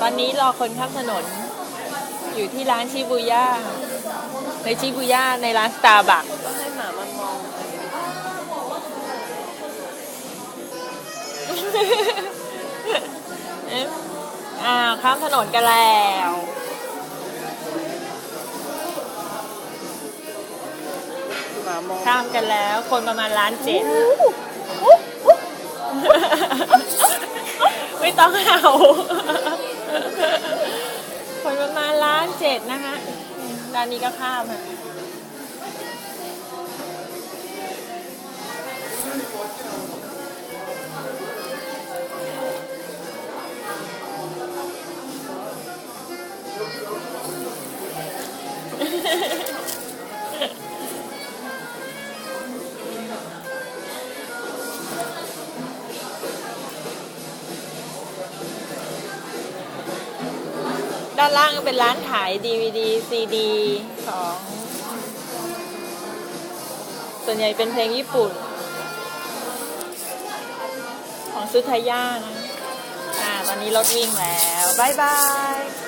ตอนนี้รอคนข้ามถนน อยู่ที่ร้านชิบูย่า ในชิบูย่าในร้านสตาร์บัคก็ให้หมามันมอง อ้าวข้ามถนนกันแล้วหมามองข้ามกันแล้ว คนประมาณล้านเจ็ดไม่ต้องเห่า คนประมาณล้านเจ็ดนะคะร้านนี้ก็ข้ามอะ ด้านล่างก็เป็นร้านขาย DVD CD ของส่วนใหญ่เป็นเพลงญี่ปุ่น ของซุทายานะอ่าตอนนี้รถวิ่งแล้ว บ๊ายบาย